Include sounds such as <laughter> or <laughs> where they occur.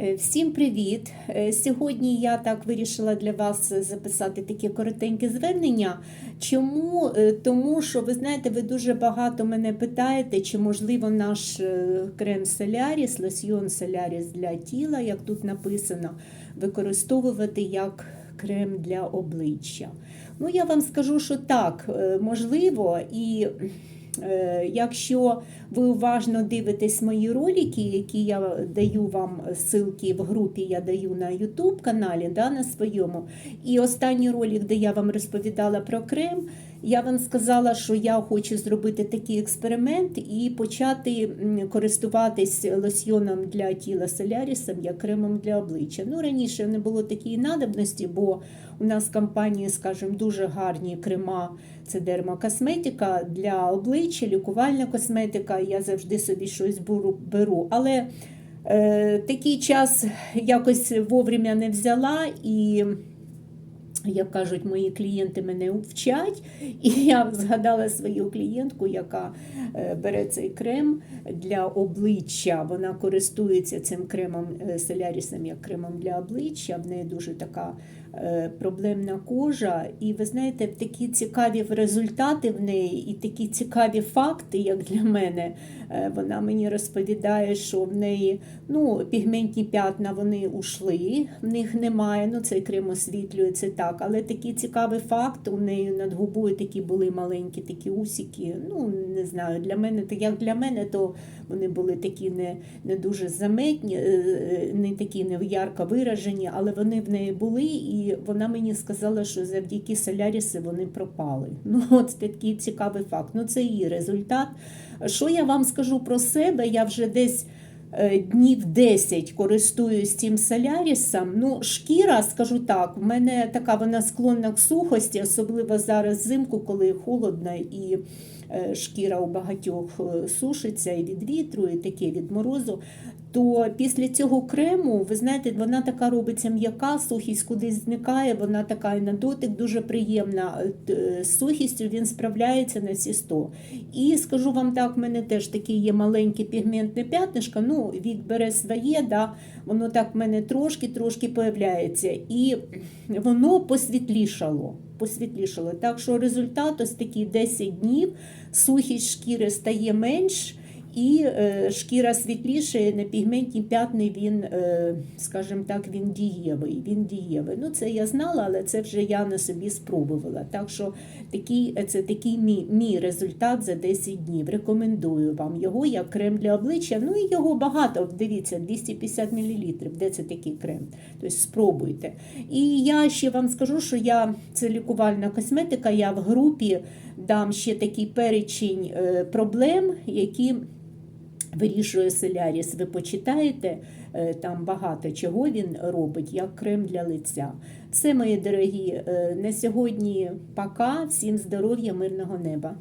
Е, Всім привіт! Е, Сьогодні я так вирішила для вас записати таке коротеньке звернення. Чому? Е, Тому що ви знаєте, ви дуже багато мене питаєте, чи можливо наш крем Соляріс, лосьйон Соляріс для тіла, як тут написано, використовувати як крем для обличчя. Ну, я вам скажу, що так, можливо, і якщо ви уважно дивитесь мої ролики, які я даю вам ссылки в групі, я даю на YouTube каналі, да, на своєму. І останній ролик, де я вам розповідала про крем, я вам сказала, що я хочу зробити такий експеримент і почати користуватись лосьйоном для тіла солярісом як кремом для обличчя. Ну, раніше не було такої надобності, бо у нас в компанії, скажімо, дуже гарні крема. Це дермокосметика для обличчя, лікувальна косметика. Я завжди собі щось беру. беру. Але е, такий час якось вовремя не взяла і. Як кажуть, мої клієнти мене вчать, і я згадала свою клієнтку, яка е, бере цей крем для обличчя. Вона користується цим кремом е, солярісом як кремом для обличчя. В неї дуже така е, проблемна кожа. І ви знаєте, такі цікаві результати в неї, і такі цікаві факти, як для мене. Вона мені розповідає, що в неї ну, пігментні п'ятна вони ушли, в них немає. Ну, цей крем освітлює це так. Але такий цікавий факт, у неї над губою такі були маленькі такі усики. Ну, не знаю, для мене, так як для мене, то вони були такі не, не дуже заметні, е, не такі не ярко виражені, але вони в неї були, і вона мені сказала, що завдяки солярісу вони пропали. <laughs> Ну, от такий цікавий факт. Ну, це її результат. Що я вам скажу про себе? Я вже десь е, днів 10 користуюсь цим солярісом. Ну, шкіра, скажу так, в мене така вона склонна к сухості, особливо зараз взимку, коли холодно і е, шкіра у багатьох е, сушиться і від вітру, і таке від морозу. То після цього крему, ви знаєте, вона така робиться м'яка, сухість кудись зникає, вона така і на дотик дуже приємна. Е, З сухістю він справляється на всі 100. І скажу вам так, в мене теж таке є маленьке пігментне п'ятнишко, ну, вік бере своє, да, воно так в мене трошки-трошки появляється. І воно посвітлішало. Посвітлішало. Так що результат ось такий 10 днів, сухість шкіри стає менш. І е, шкіра світліше, на пігментні п'ятни він, е, скажімо так, він дієвий. Він дієвий. Ну, це я знала, але це вже я на собі спробувала. Так що такий, це такий мій, мій результат за 10 днів. Рекомендую вам його як крем для обличчя. Ну і його багато. Дивіться, 250 мл. Де це такий крем? Тобто спробуйте. І я ще вам скажу, що я це лікувальна косметика. Я в групі дам ще такий перечень е, проблем, які вирішує Соляріс. Ви почитаєте, е, там багато чого він робить, як крем для лиця. Все, мої дорогі, е, на сьогодні пока. Всім здоров'я, мирного неба.